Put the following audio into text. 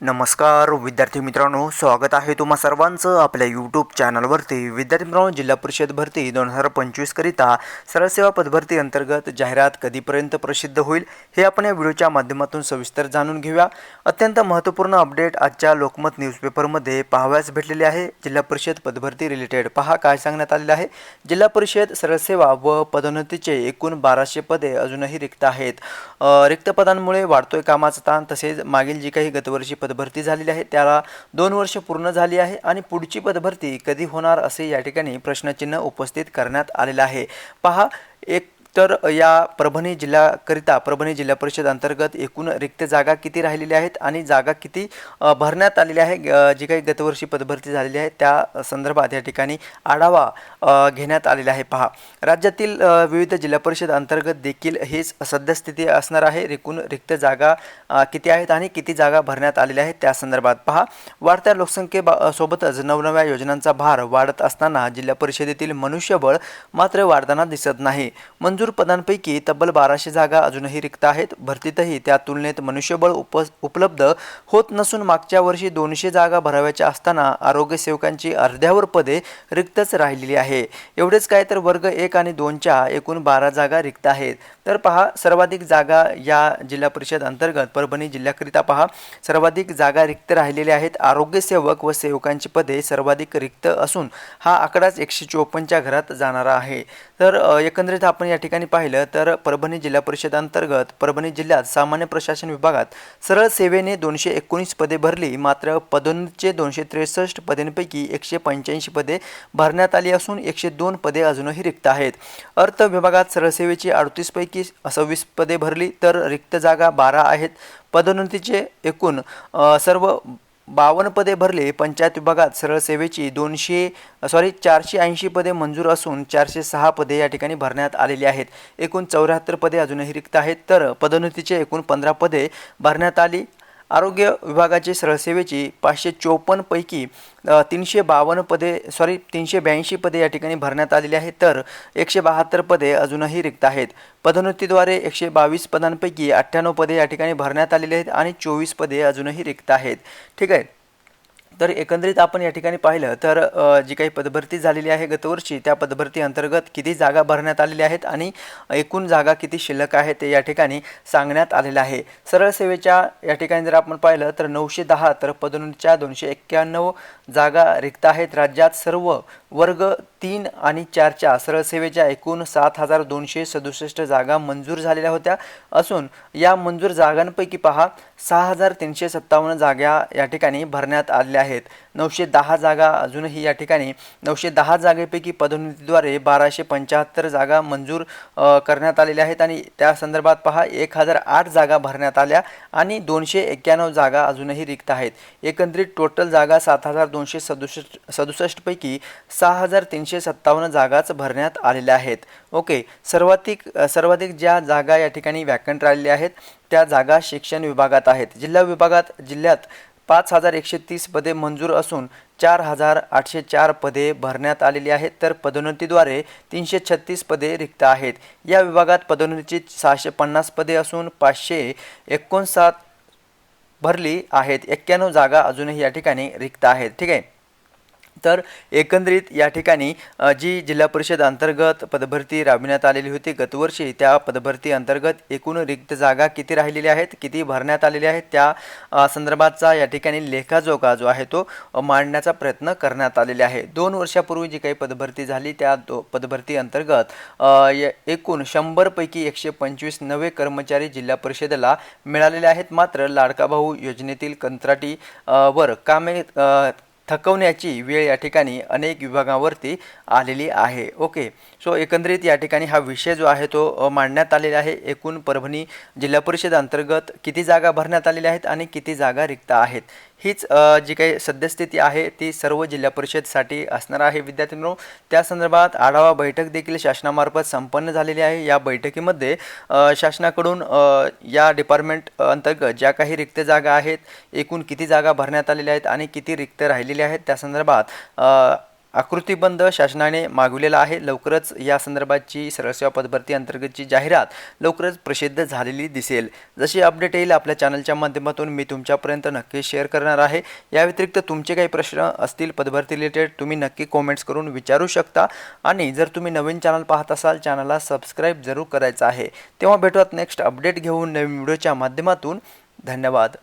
नमस्कार विद्यार्थी मित्रांनो स्वागत आहे तुम्हा सर्वांचं आपल्या यूट्यूब चॅनलवरती विद्यार्थी मित्रांनो जिल्हा परिषद भरती दोन हजार पंचवीसकरिता सरसेवा पदभरती अंतर्गत जाहिरात कधीपर्यंत प्रसिद्ध होईल हे आपण या व्हिडिओच्या माध्यमातून सविस्तर जाणून घेऊया. अत्यंत महत्त्वपूर्ण अपडेट आजच्या लोकमत न्यूजपेपरमध्ये पाहावयास भेटलेले आहे. जिल्हा परिषद पदभरती रिलेटेड पहा काय सांगण्यात आलेलं आहे. जिल्हा परिषद सरसेवा व पदोन्नतीचे एकूण बाराशे पदे अजूनही रिक्त आहेत. रिक्त पदांमुळे वाढतोय कामाचा ताण तसेच मागील जी काही गतवर्षी पदभरती झालेली आहे. त्याला दोन वर्ष पूर्ण झाली आहे आणि पुढची पदभरती कधी होणार असे या ठिकाणी प्रश्नचिन्ह उपस्थित करण्यात आलेलं आहे. पहा एक तर या परभणी जिल्ह्याकरिता परभणी जिल्हा परिषद अंतर्गत एकूण रिक्त जागा किती राहिलेल्या आहेत आणि जागा किती भरण्यात आलेल्या आहे जी काही गतवर्षी पदभरती झालेली आहे त्या संदर्भात या ठिकाणी आढावा घेण्यात आलेला आहे. पहा राज्यातील विविध जिल्हा परिषद अंतर्गत देखील हेच सद्यस्थिती असणार आहे. एकूण रिक्त जागा किती आहेत आणि किती जागा भरण्यात आलेल्या आहेत त्या संदर्भात. पहा वाढत्या लोकसंख्ये सोबतच नवनव्या योजनांचा भार वाढत असताना जिल्हा परिषदेतील मनुष्यबळ मात्र वाढताना दिसत नाही. मंजूर पदांपैकी तब्बल बाराशे जागा अजूनही रिक्त आहेत. भरतीतही त्या तुलनेत मनुष्यबळ उप उपलब्ध होत नसून मागच्या वर्षी दोनशे जागा भराव्याच्या असताना आरोग्य सेवकांची अर्ध्यावर पदे रिक्तच राहिलेली आहे. एवढेच काय तर वर्ग एक आणि दोनच्या एकूण बारा जागा रिक्त आहेत. तर पहा सर्वाधिक जागा या जिल्हा परिषद अंतर्गत परभणी जिल्ह्याकरिता पहा. सर्वाधिक जागा रिक्त राहिलेल्या आहेत. आरोग्य सेवक व सेवकांची पदे सर्वाधिक रिक्त असून हा आकडाच एकशे चोपन्नच्या घरात जाणारा आहे. तर एकंदरीत आपण या ठिकाणी पाहिलं तर परभणी जिल्हा परिषद अंतर्गत परभणी जिल्ह्यात सामान्य प्रशासन विभागात सरळ सेवेने दोनशे एकोणीस पदे भरली. मात्र पदोन्नतीचे दोनशे त्रेसष्ट पदेंपैकी एकशे पंच्याऐंशी पदे भरण्यात आली असून एकशे दोन पदे अजूनही रिक्त आहेत. अर्थ विभागात सरळ सेवेची अडतीसपैकी सव्वीस पदे भरली तर रिक्त जागा बारा आहेत. पदोन्नतीचे एकूण सर्व बावन्न पदे भरले. पंचायत विभागात सरळ सेवेची दोनशे सॉरी चारशे ऐंशी पदे मंजूर असून चारशे सहा पदे या ठिकाणी भरण्यात आलेली आहेत. एकूण चौऱ्याहत्तर पदे अजूनही रिक्त आहेत. तर पदोन्नतीचे एकूण पंधरा पदे भरण्यात आली. आरोग्य विभागाची सरळसेवेची पाचशे चोपन्नपैकी तीनशे बावन्न पदे सॉरी तीनशे ब्याऐंशी पदे या ठिकाणी भरण्यात आलेली आहेत. तर एकशे बहात्तर पदे अजूनही रिक्त आहेत. पदोन्नतीद्वारे एकशे बावीस पदांपैकी अठ्ठ्याण्णव पदे या ठिकाणी भरण्यात आलेली आहेत आणि चोवीस पदे अजूनही रिक्त आहेत. ठीक आहे. तर एकंदरीत आपण या ठिकाणी पाहिलं तर जी काही पदभरती झालेली आहे गतवर्षी त्या पदभरती अंतर्गत किती जागा भरण्यात आलेल्या आहेत आणि एकूण जागा किती शिल्लक आहे ते या ठिकाणी सांगण्यात आलेलं आहे. सरळ सेवेच्या या ठिकाणी जर आपण पाहिलं तर नऊशे दहा तर पदोन्नतीच्या दोनशे एक्क्याण्णव जागा रिक्त आहेत. राज्यात सर्व वर्ग तीन आणि चारच्या सरळ सेवेच्या एकूण सात हजार दोनशे सदुसष्ट जागा मंजूर झालेल्या होत्या. असून या मंजूर जागांपैकी पहा सहा हजार तीनशे सत्तावन्न जागा या ठिकाणी भरण्यात आलेल्या आहेत. नऊशे दहा जागा अजूनही या ठिकाणी. नऊशे दहा जागेपैकी पदोन्नतीद्वारे बाराशे पंच्याहत्तर जागा मंजूर करण्यात आलेल्या आहेत आणि त्या संदर्भात पहा एक हजार आठ जागा भरण्यात आल्या आणि दोनशे एक्क्याण्णव जागा अजूनही रिक्त आहेत. एकंदरीत टोटल जागा सात हजार दोनशे सदुसष्ट सदुसष्टपैकी सहा हजार तीनशे सत्तावन्न जागाच भरण्यात आलेल्या आहेत. ओके सर्वाधिक सर्वाधिक ज्या जागा या ठिकाणी वॅकंट राहिलेल्या आहेत त्या जागा शिक्षण विभागात आहेत. जिल्हा विभागात जिल्ह्यात पाच हजार एकशे तीस पदे मंजूर असून चार हजार आठशे चार पदे भरण्यात आलेली आहेत. तर पदोन्नतीद्वारे तीनशे छत्तीस पदे रिक्त आहेत. या विभागात पदोन्नतीची सहाशे पन्नास पदे असून पाचशे एकोणसाठ भरली आहेत. एक्क्याण्णव जागा अजूनही या ठिकाणी रिक्त आहेत. ठीक आहे? तर एकंदरीत या ठिकाणी जी जिल्हा परिषद अंतर्गत पदभरती राबविण्यात आलेली होती गतवर्षी त्या पदभरती अंतर्गत एकूण रिक्त जागा किती राहिलेल्या आहेत किती भरण्यात आलेल्या आहेत त्या संदर्भातचा या ठिकाणी लेखाजोखा जो आहे तो मांडण्याचा प्रयत्न करण्यात आलेला आहे. दोन वर्षापूर्वी जी काही पदभरती झाली त्या दो पदभरती अंतर्गत य- एकूण शंभरपैकी एकशे पंचवीस नवे कर्मचारी जिल्हा परिषदेला मिळालेले आहेत. मात्र लाडका भाऊ योजनेतील कंत्राटी वर कामे थकवण्याची वेळ या ठिकाणी अनेक विभागावरती आलेली आहे. ओके. सो एकंदरीत या ठिकाणी हा विषय जो आहे तो मांडण्यात आलेला आहे. एकूण परभणी जिल्हा परिषद अंतर्गत किती जागा भरण्यात आलेल्या आहेत आणि किती जागा रिक्त आहेत? हीच जी काही सद्यस्थिती आहे ती सर्व जिल्हा परिषदसाठी असणार आहे. विद्यार्थी मित्रांनो त्या संदर्भात आढावा बैठक देखील शासनामार्फत संपन्न झालेली आहे. या बैठकीमध्ये शासनाकडून या डिपार्टमेंट अंतर्गत ज्या काही रिक्त जागा आहेत एकूण किती जागा भरण्यात आलेल्या आहेत आणि किती रिक्त राहिलेल्या आहेत. त्या संदर्भात आकृतीबंध शासनाने मागविलेला आहे. लवकरच या संदर्भाची सरळसेवा पदभरती अंतर्गतची जाहिरात लवकरच प्रसिद्ध झालेली दिसेल. जशी अपडेट येईल आपल्या चॅनलच्या माध्यमातून मी तुमच्यापर्यंत नक्की शेअर करणार आहे. या व्यतिरिक्त तुमचे काही प्रश्न असतील पदभरती रिलेटेड तुम्ही नक्की कॉमेंट्स करून विचारू शकता. आणि जर तुम्ही नवीन चॅनल पाहत असाल चॅनलला सबस्क्राईब जरूर करायचं आहे. तेव्हा भेटूयात नेक्स्ट अपडेट घेऊन नवीन व्हिडिओच्या माध्यमातून. धन्यवाद.